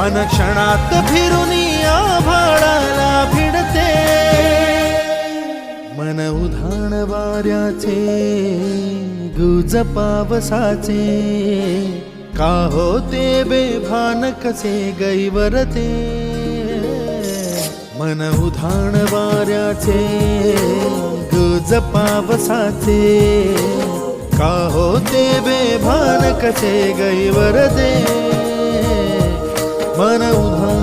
अनक्षणात फिरून आभाळाला भिडते. मन उधाण वाऱ्याचे गुज पावसाचे का होते बेभान कसे गैवरते? मन उधाण वाऱ्याचे गुज पावसाचे का होते बेभान कसे गैवरते? मन उधा